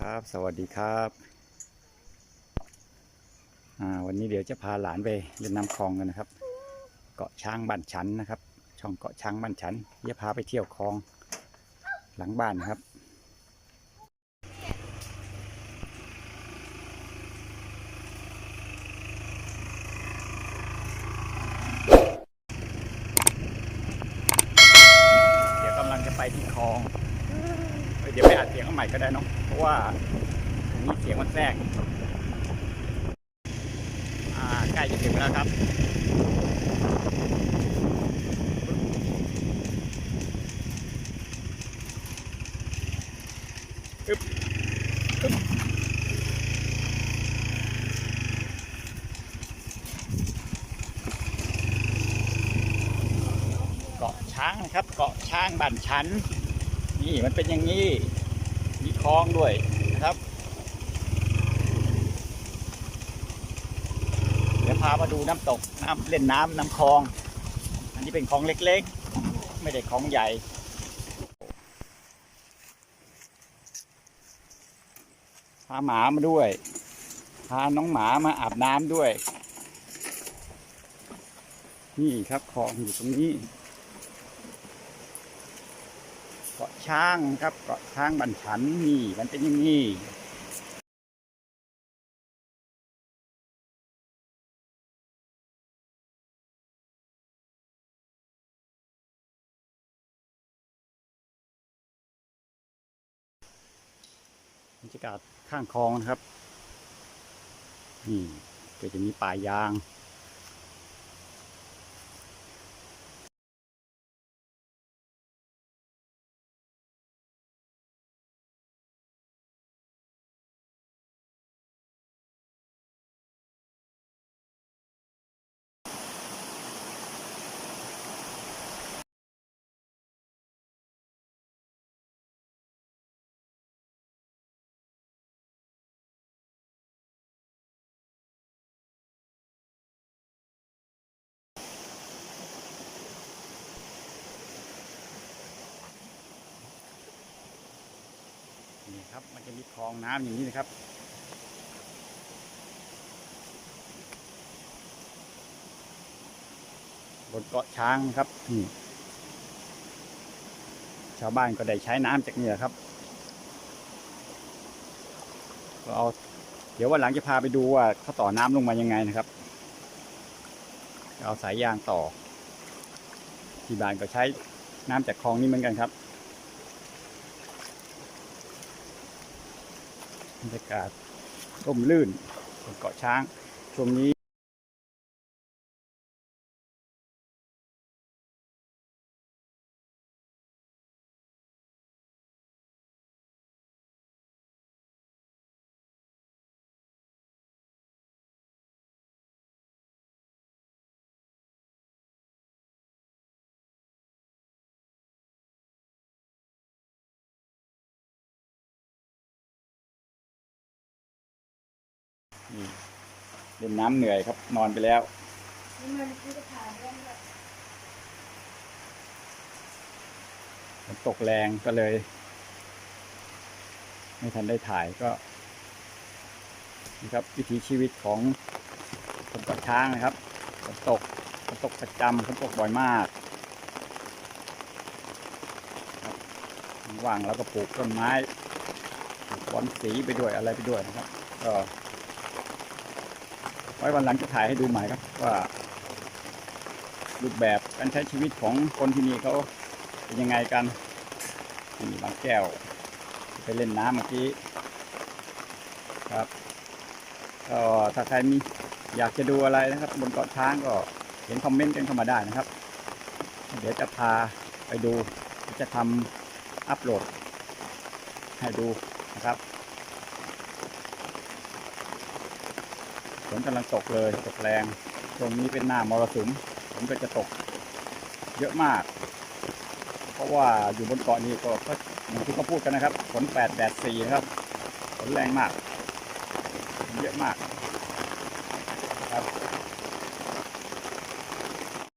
ครับ สวัสดีครับอ่าวันนี้เดี๋ยวจะพาหลานไปเล่นน้ำคลองกันนะครับ เกาะช้างบ้านฉันนะครับ ช่องเกาะช้างบ้านฉันจะพาไปเที่ยวคลองหลังบ้านนะครับเดี๋ยวกำลังจะไปที่คลอง เดี๋ยวไปอัดเสียงเอาใหม่ก็ได้เนาะเพราะว่านี้เสียงมันแทรกใกล้จะถึงแล้วครับอึ๊บอึ๊บเกาะช้างนะครับ เกาะช้างบ้านชัน นี่มันเป็นอย่างนี้ มีคลองด้วยนะครับ เดี๋ยวพามาดูน้ำตกน้ำเล่นน้ำน้ำคลอง อันนี้เป็นคลองเล็กๆ ไม่ได้คลองใหญ่พาหมามาด้วย พาน้องหมามาอาบน้ำด้วย นี่ครับคลองอยู่ตรงนี้ เกาะ ช้างครับเกาะช้างบันฉันนี่มันเป็นอย่างนี้บรรยากาศข้างคลองนะครับนี่ก็จะมีป่ายาง นี่ครับ มันจะมีคลองน้ำอย่างนี้นะครับ บนเกาะช้างครับนี่ชาวบ้านก็ได้ใช้น้ำจากนี่แหละครับก็เอาเดี๋ยววันหลังจะพาไปดูว่าเขาต่อน้ำลงมายังไงนะครับ เอาสายยางต่อที่บ้านก็ใช้น้ำจากคลองนี้เหมือนกันครับ บรรยากาศร่มรื่นบนเกาะช้างช่วงนี้ นี่เล่นน้ำเหนื่อยครับ นอนไปแล้วฝนตกแรงก็เลย ไม่ทันได้ถ่ายก็นี่ครับ วิถีชีวิตของคนเกาช้างนะครับฝนตกฝนตกประจำฝนตกบ่อยมากว่างแล้วก็ปลูกต้นไม้ปลูกบอนสีไปด้วยอะไรไปด้วยนะครับ ก็ ไว้วันหลังจะถ่ายให้ดูใหม่ครับว่ารูปแบบการใช้ชีวิตของคนที่นี่เขาเป็นยังไงกันนี่บางแก้วไปเล่นน้ำเมื่อกี้ครับก็ถ้าใครมีอยากจะดูอะไรนะครับ บนเกาะช้างก็เขียนคอมเมนต์กันเข้ามาได้นะครับ เดี๋ยวจะพาไปดูจะทำอัปโหลดให้ดูนะครับ ฝนกำลังตกเลยตกแรงตรงนี้เป็นหน้ามรสุมฝนก็จะตกเยอะมาก เพราะว่าอยู่บนเกาะนี้ก็อย่างที่เขาพูดกันนะครับฝนแปดแปดสี่นะครับฝนแรงมาก เยอะมากครับ